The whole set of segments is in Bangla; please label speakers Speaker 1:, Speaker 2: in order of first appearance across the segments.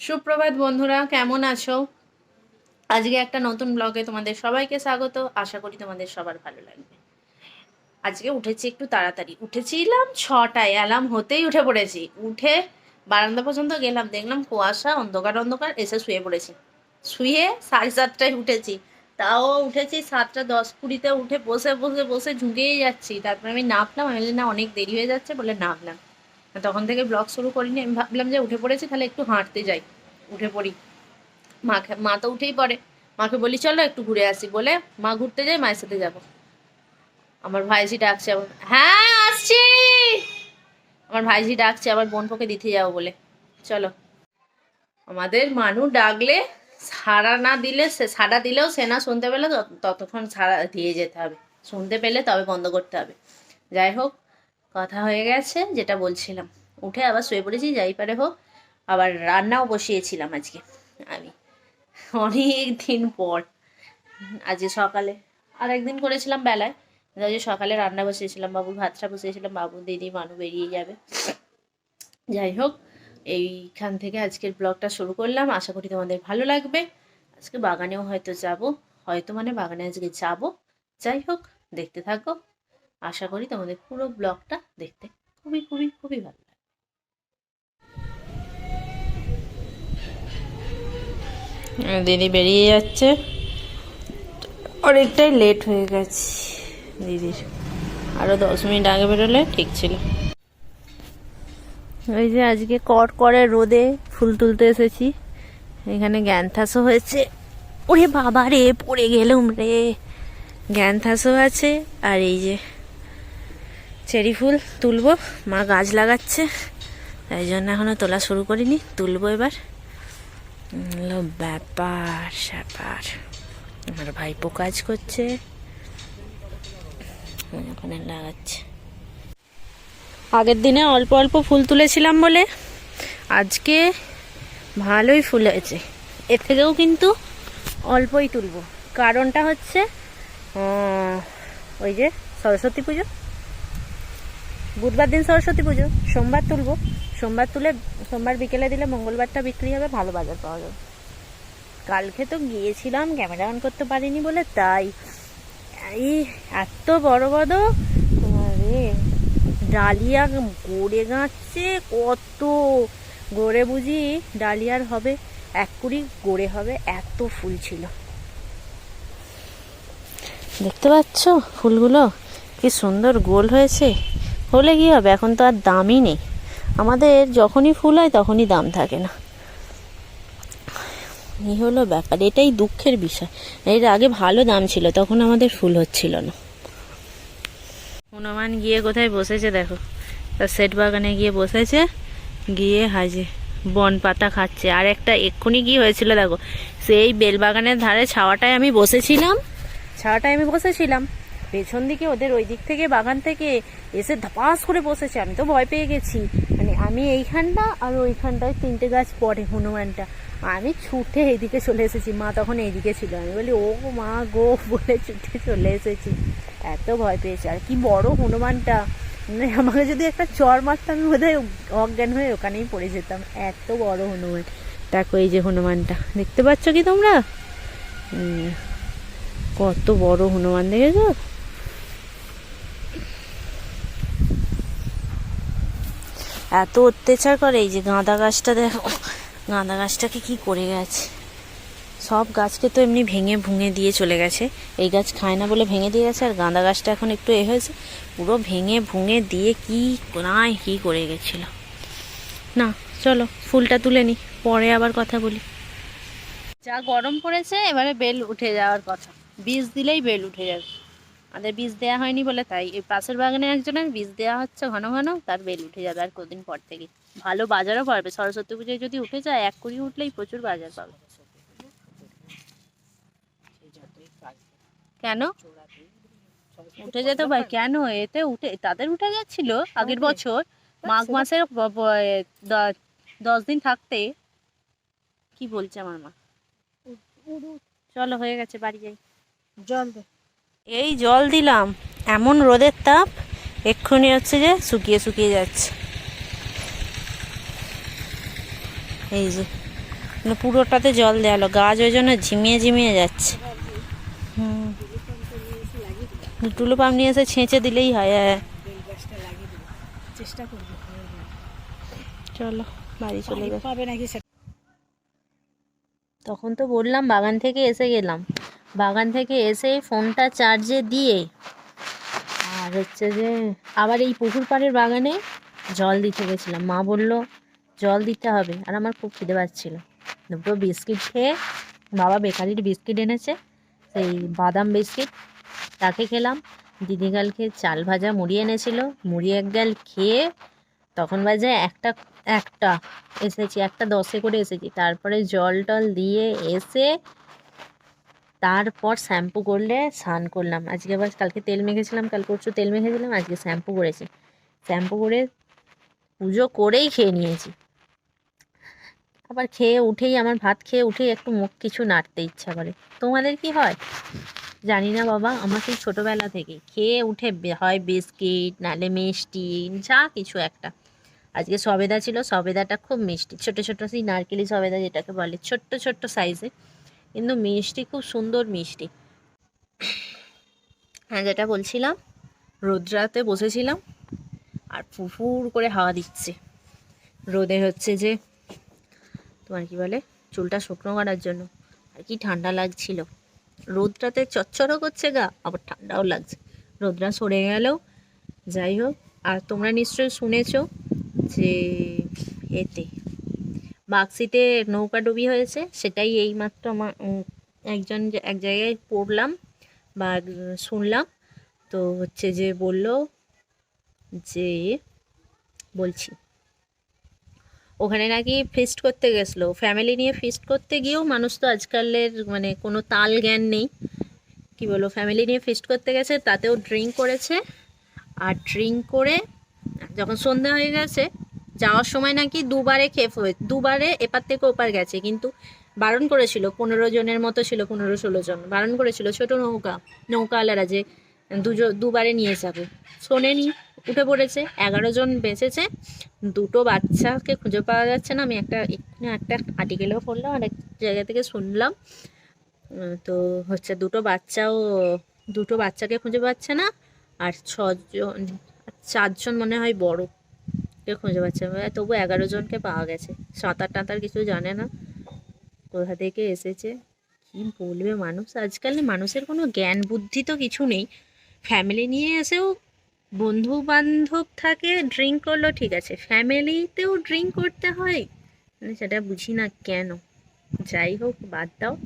Speaker 1: সুপ্রভাত বন্ধুরা, কেমন আছো? আজকে একটা নতুন ব্লগে তোমাদের সবাইকে স্বাগত। আশা করি তোমাদের সবার ভালো লাগবে। আজকে উঠেছি একটু তাড়াতাড়ি। উঠেছিলাম ছটায়, অ্যালার্ম হতেই উঠে পড়েছি। উঠে বারান্দা পর্যন্ত গেলাম, দেখলাম কুয়াশা, অন্ধকার অন্ধকার, এসে শুয়ে পড়েছি। শুয়ে সাড়ে সাতটায় উঠেছি। তাও উঠেছি সাতটা দশ কুড়িতে, উঠে বসে বসে বসে ঝুঁকেই যাচ্ছি। তারপরে আমি নামলাম, আমি না, অনেক দেরি হয়ে যাচ্ছে, বলে নামলাম। তখন থেকে ব্লগ শুরু করিনি। আমি ভাবলাম যে উঠে পড়েছি, তাহলে একটু হাঁটতে যাই। উঠে পড়ি। মাকে মা তো উঠেই পড়ে। মাকে বলি, চলো একটু ঘুরে আসি। বলে, মা ঘুরতে যাই, মায়ের সাথে যাব। আমার ভাইজি ডাকছে আবার হ্যাঁ আসছি! আমার ভাইজি ডাকছে আবার বোন পোকে দিতে যাব বলে। চলো। আমাদের মানু ডাকলে সাড়া না দিলে সাড়া দিলেও সে না শুনতে পেলে, তত- ততক্ষণ সাড়া দিয়ে যেতে হবে। শুনতে পেলে তবে বন্ধ করতে হবে। যাই হোক কথা হয়ে গেছে, যেটা বলছিলাম। উঠে আবার শুয়ে পড়েছি, যাই পারে হোক। আবার রান্নাও বসিয়েছিলাম আজকে, আমি। অনেক দিন পর। আজকে সকালে আর একদিন করেছিলাম বেলায়। আজকে সকালে রান্না বসিয়েছিলাম বাবু ভাতটা বসিয়েছিলাম, বাবু, দিদি, মানু বেরিয়ে যাবে। যাই হোক, এইখান থেকে আজকের ব্লগটা শুরু করলাম। আশা করি তোমাদের ভালো লাগবে। আজকে বাগানেও হয়তো যাব। হয়তো মানে বাগানে আজকে যাব। যাই হোক, দেখতে থাকো। আশা করি তোমাদের পুরো ব্লগটা দেখতে খুবই খুবই খুবই ভালো দিদি বেরিয়ে যাচ্ছে। অনেকটাই লেট হয়ে গেছে দিদির। আরও দশ মিনিট আগে বেরোলে ঠিক ছিল। ওই যে আজকে কট করে রোদে ফুল তুলতে এসেছি। এখানে গ্যানথাসও হয়েছে। ওরে বাবা রে পড়ে গেলুম রে। গ্যানথাসও আছে আর এই যে চেরি ফুল তুলবো। মা গাছ লাগাচ্ছে। তাই জন্য এখনও তোলা শুরু করিনি। তুলবো এবার। ব্যাপার, স্যাপার। আমার ভাইপো কাজ করছে। ওখানে লাগাচ্ছে। আগের দিনে অল্প অল্প ফুল তুলেছিলাম বলে আজকে ভালোই ফুল হয়েছে। এর থেকেও কিন্তু অল্পই তুলবো। কারণটা হচ্ছে ওই যে সরস্বতী পুজো। বুধবার দিন সরস্বতী পুজো। সোমবার তুলবো। সোমবার তুলে সোমবার বিকেলে দিলে মঙ্গলবারটা বিক্রি হবে, ভালো বাজার পাওয়া যাবে। কালকে তো গিয়েছিলাম, ক্যামেরা অন করতে পারিনি বলে তাই। এই এত বড় বড়। আরে, ডালিয়া গড়ে গাঁচ্ছে কত গড়ে বুঝি ডালিয়ার হবে। এক কুড়ি গড়ে হবে, এত ফুল ছিল। দেখতে পাচ্ছ ফুলগুলো? কি সুন্দর গোল হয়েছে। হলে কী হবে? এখন তো আর দামই নেই। আমাদের যখনই ফুল হয় তখনই দাম থাকে না। এই হলো ব্যাপার। এটাই দুঃখের বিষয়। এর আগে ভালো দাম ছিল, তখন আমাদের ফুল হচ্ছিল না। হনুমান গিয়ে কোথায় বসেছে দেখো? তার সেট বাগানে গিয়ে বসেছে, গিয়ে হাজে বন পাতা খাচ্ছে। আর একটা এক্ষুনি কি হয়েছিল দেখো? সেই বেলবাগানের ধারে ছাওয়াটায় আমি বসেছিলাম। ছাওয়াটায় আমি বসেছিলাম। পেছন দিকে ওদের ওই দিক থেকে বাগান থেকে এসে ধপাস করে বসেছে। আমি তো ভয় পেয়ে গেছি। মানে আমি এইখানটা আর ওইখানটায় তিনটে গাছ পড়ে হনুমানটা। আমি ছুটে এইদিকে চলে এসেছি। মা তখন এইদিকে ছিল। আমি বলি, ও মা গো, বলে ছুটে চলে এসেছি। এত ভয় পেয়েছে। আর কি বড় হনুমানটা। মানে আমাকে যদি একটা চর মারতাম, আমি বোধহয় অজ্ঞান হয়ে ওখানেই পড়ে যেতাম। এত বড় হনুমান। দেখো এই যে হনুমানটা। দেখতে পাচ্ছ কি তোমরা? কত বড় হনুমান, দেখেছ? এত অত্যাচার করে, এই যে গাঁদা গাছটা দেখো, গাঁদা গাছটাকে কি করে গেছে? সব গাছকে তো এমনি ভেঙে ভুঙে দিয়ে চলে গেছে। এই গাছ খায় না বলে ভেঙে দিয়ে গেছে, আর গাঁদা গাছটা এখন একটু এ হয়েছে। পুরো ভেঙে ভুঙে দিয়ে কি নাই কি করে গেছিল। না, চলো, ফুলটা তুলে নি, পরে আবার কথা বলি। যা গরম পড়েছে, এবারে বেল উঠে যাওয়ার কথা। বীজ দিলেই বেল উঠে যাবে। আমাদের বীজ দেওয়া হয়নি বলে তাই এই পাশের বাগানে একজনের বীজ দেওয়া হচ্ছে ঘন ঘন তার বেল উঠে যাবে আর কদিন পর থেকে। ভালো বাজারও পাবে। সরস্বতী পুজোয় যদি উঠে যায় এক কুড়ি উঠলেই প্রচুর বাজার পাবে। কেন? উঠে যেত ভাই কেন? এতে উঠে তাদের উঠে যাচ্ছিল আগের বছর। মাঘ মাসের দশ দিন থাকতে। কি বলছে আমার মা? চলো হয়ে গেছে বাড়ি যাই।
Speaker 2: জল দে।
Speaker 1: এই জল দিলাম। এমন রোদের তাপ এক্ষুনি হচ্ছে যে শুকিয়ে শুকিয়ে যাচ্ছে। এই যে মানে পুরোটাতে জল দেওয়া হলো গাছ ওই জন্য ঝিমিয়ে ঝিমিয়ে যাচ্ছে। হুম। টুলু পাম্প নিয়ে এসে ছেঁচে দিলেই হয় হ্যাঁ।
Speaker 2: চেষ্টা করব
Speaker 1: চলো বাড়ি চলে
Speaker 2: নাকি
Speaker 1: তখন তো বললাম বাগান থেকে এসে গেলাম। বাগান থেকে এসে ফোনটা চার্জে দিয়ে আর হচ্ছে যে আবার এই পুকুর পাড়ের বাগানে জল দিতে গেছিলাম। মা বলল, জল দিতে হবে। আর আমার খুব খিদে পাচ্ছিল। দুটো বিস্কিট খেয়ে বাবা বেকারির বিস্কিট এনেছে, সেই বাদাম বিস্কিট, তাকে খেলাম। দিদি কালকে চাল ভাজা মুড়ি এনেছিল। মুড়ি এক গাল খেয়ে তখন বাজে একটা একটা এসেছি, একটা দশে করে এসেছি। তারপরে জল টল দিয়ে এসে তারপর শ্যাম্পু করলে স্নান করলাম। আজকে আবার কালকে তেল মেখেছিলাম, কাল পরশু তেল মেখেছিলাম, আজকে শ্যাম্পু করেছি। শ্যাম্পু করে পুজো করেই খেয়ে নিয়েছি। আবার খেয়ে উঠেই, আমার ভাত খেয়ে উঠেই একটু মুখ কিছু নাড়তে ইচ্ছা করে। তোমাদের কি হয়? জানি না বাবা, আমার সেই ছোটোবেলা থেকে। খেয়ে উঠে হয় বিস্কিট, নালে মিষ্টি, যা কিছু একটা। আজকে সবেদা ছিল, সবেদাটা খুব মিষ্টি। ছোট ছোট সেই নারকেলি সবেদা যেটাকে বলে, ছোট্ট ছোট্ট সাইজে কিন্তু মিষ্টি খুব সুন্দর মিষ্টি। হ্যাঁ যেটা বলছিলাম, রোদ্রাতে বসেছিলাম আর ফুফুর করে হাওয়া দিচ্ছে। রোদে হচ্ছে যে, তোমার কি বলে, চুলটা শুকনো করার জন্য। আর কি ঠান্ডা লাগছিল। রোদটাতে চচ্চরও করছে গা, আবার ঠান্ডাও লাগছে। রোদটা সরে গেলেও, যাই হোক, আর তোমরা নিশ্চয়ই শুনেছো যে, এতে বাক্সিতে নৌকাডুবি হয়েছে, সেটাই এইমাত্র আমার একজন এক জায়গায় পড়লাম বা শুনলাম, তো হচ্ছে যে বলল যে, বলছি, ওখানে নাকি ফিস্ট করতে গেছিল ফ্যামিলি নিয়ে ফিস্ট করতে গিয়েও মানুষ তো আজকালের মানে কোনো তাল জ্ঞান নেই। কি বলব ফ্যামিলি নিয়ে ফিস্ট করতে গেছে, তাতেও ড্রিঙ্ক করেছে, আর ড্রিঙ্ক করে যখন সন্ধ্যা হয়ে গেছে যাওয়ার সময় নাকি দুবারে খেপ হয়ে দুবারে এপার থেকে ওপার গেছে, কিন্তু বারণ করেছিল, পনেরো জনের মতো ছিল, পনেরো ষোলো জন। বারণ করেছিল, ছোট নৌকা, নৌকাওয়ালারা যে দুজো দুবারে নিয়ে যাবে। শোনেনি, উঠে পড়েছে, এগারো জন বেঁচেছে, দুটো বাচ্চাকে খুঁজে পাওয়া যাচ্ছে না। আমি একটা একটা আর্টিকেলেও পড়লাম আর এক জায়গা থেকে শুনলাম। তো হচ্ছে দুটো বাচ্চাও দুটো বাচ্চাকে খুঁজে পাচ্ছে না, আর ছজন চারজন মনে হয় বড়। কে খুঁজে পাচ্ছে না। তবু এগারো জনকে পাওয়া গেছে। সাঁতার টাঁতার কিছু জানে না। কোথা থেকে এসেছে? কি বলবে মানুষ? আজকাল মানুষের কোনো জ্ঞান বুদ্ধি তো কিছু নেই। ফ্যামিলি নিয়ে এসেও বন্ধু বান্ধব থাকে, ড্রিঙ্ক করল, ঠিক আছে। ফ্যামিলিতেও ড্রিঙ্ক করতে হয়। মানে সেটা বুঝি না কেন? যাই হোক, বাদ দাও।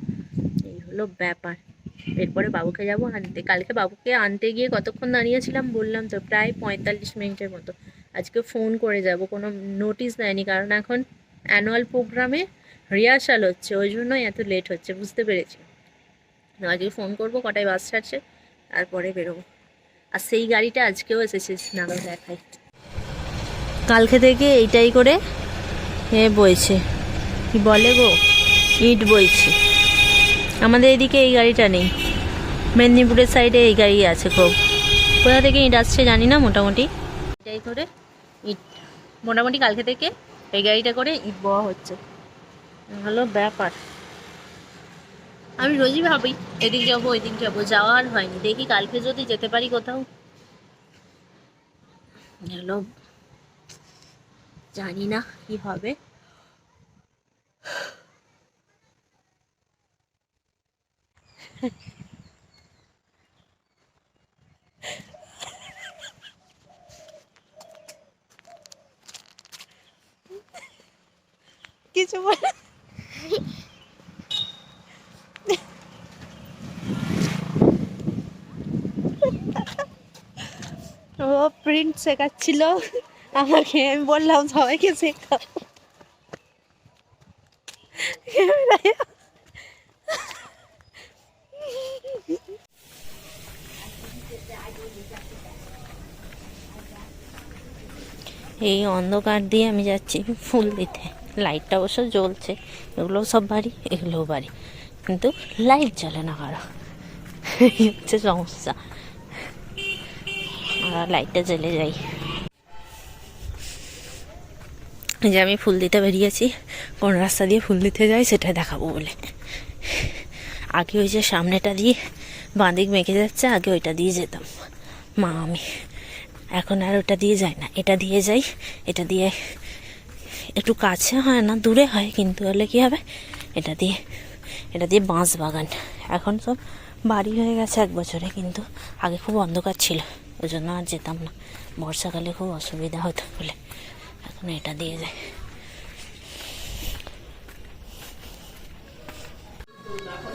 Speaker 1: এই হলো ব্যাপার। এরপরে বাবুকে যাব আনতে। কালকে বাবুকে আনতে গিয়ে কতক্ষণ দাঁড়িয়েছিলাম বললাম তো, প্রায় পঁয়তাল্লিশ মিনিটের মতো। আজকে ফোন করে যাব, কোনো নোটিশ দেয়নি, কারণ এখন অ্যানুয়াল প্রোগ্রামে রিহার্সাল হচ্ছে, ওই জন্যই এত লেট হচ্ছে, বুঝতে পেরেছি। আজকে ফোন করব, কটায় বাস ছাড়ছে, তারপরে বেরোবো। আর সেই গাড়িটা আজকেও এসেছে নাগর দেখাই কালকে থেকে এইটাই করে এ বইছে। কি বলে গো? ইট বইছে। আমাদের এদিকে এই গাড়িটা নেই। মেদিনীপুরের সাইডে এই গাড়ি আছে খুব। কোথা থেকে ইট আসছে জানি না, মোটামুটি। এটাই করে মোটামুটি কালকে থেকে এই গাড়িটা করে ইট বওয়া হচ্ছে। হলো ব্যাপার। আমি রোজই ভাবি, এদিক যাব, ওইদিক যাব যাওয়ার হয়নি। দেখি কালকে যদি যেতে পারি কোথাও। জানি না কি হবে
Speaker 2: বলে ও প্রিন্ট শেখাচ্ছিল। আমাকে আমি বললাম, সবাইকে শেখাও।
Speaker 1: এই অন্ধকার দিয়ে আমি যাচ্ছি ফুল দিতে। লাইটটা অবশ্য জ্বলছে। এগুলো সব বাড়ি, এগুলোও বাড়ি। কিন্তু লাইট জ্বলে না কারও। হচ্ছে সমস্যা। আর লাইটটা জ্বলে যাই। যে আমি ফুল দিতে বেরিয়েছি, কোন রাস্তা দিয়ে ফুল দিতে যাই সেটা দেখাবো বলে। আগে ওই যে সামনেটা দিয়ে বাঁদিক মেখে যাচ্ছে, আগে ওইটা দিয়ে যেতাম। মা, আমি এখন আর ওটা দিয়ে যাই না, এটা দিয়ে যাই, এটা দিয়ে একটু কাছে হয় না, দূরে হয়, কিন্তু হলে কী হবে? এটা দিয়ে এটা দিয়ে বাঁশ বাগান। এখন সব বাড়ি হয়ে গেছে এক বছরে, কিন্তু আগে খুব অন্ধকার ছিল। ওই জন্য আর যেতাম না। বর্ষাকালে খুব অসুবিধা হতো বলে এখন এটা দিয়ে যায়।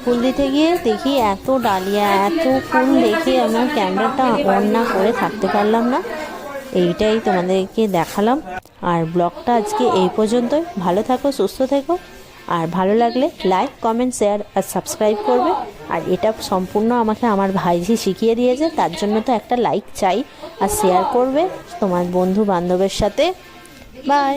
Speaker 2: ফুল দিতে গিয়ে দেখি এত ডালিয়া, এত ফুল দেখে আমার ক্যামেরাটা অন না করে থাকতে পারলাম না। এইটাই তোমাদেরকে দেখালাম। আর ব্লগটা আজকে এই পর্যন্তই। ভালো থাকো, সুস্থ থেকো। আর ভালো লাগলে লাইক কমেন্ট শেয়ার আর সাবস্ক্রাইব করবে। আর এটা সম্পূর্ণ আমাকে আমার ভাইজি শিখিয়ে দিয়েছে, তার জন্য তো একটা লাইক চাই আর শেয়ার করবে তোমার বন্ধু বান্ধবের সাথে। বাই